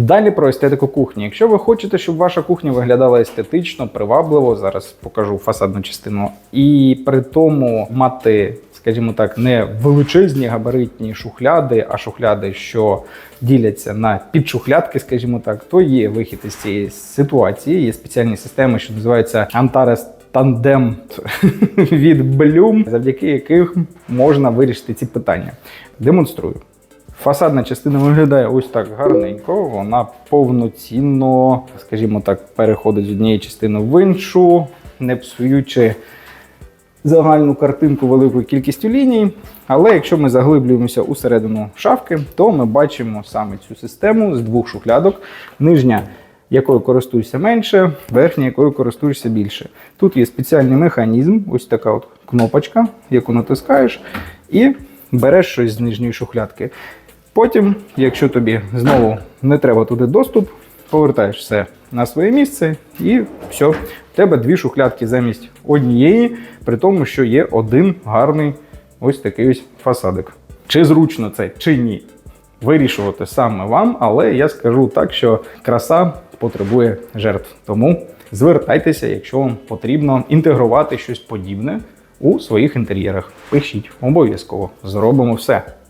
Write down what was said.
Далі про естетику кухні. Якщо ви хочете, щоб ваша кухня виглядала естетично, привабливо, зараз покажу фасадну частину, і при тому мати, скажімо так, не величезні габаритні шухляди, а шухляди, що діляться на підшухлядки, скажімо так, то є вихід із цієї ситуації. Є спеціальні системи, що називаються Antares Tandem від Bloom, завдяки яким можна вирішити ці питання. Демонструю. Фасадна частина виглядає ось так гарненько. Вона повноцінно, скажімо так, переходить з однієї частини в іншу, не псуючи загальну картинку великою кількістю ліній. Але якщо ми заглиблюємося усередину шафки, то ми бачимо саме цю систему з двох шухлядок. Нижня якою користуєшся менше, верхня, якою користуєшся більше. Тут є спеціальний механізм, ось така от кнопочка, яку натискаєш, і береш щось з нижньої шухлядки. Потім, якщо тобі знову не треба туди доступ, повертаєш все на своє місце і все. В тебе дві шухлядки замість однієї, при тому, що є один гарний ось такий ось фасадик. Чи зручно це, чи ні? Вирішувати саме вам, але я скажу так, що краса потребує жертв. Тому звертайтеся, якщо вам потрібно інтегрувати щось подібне у своїх інтер'єрах. Пишіть обов'язково, зробимо все.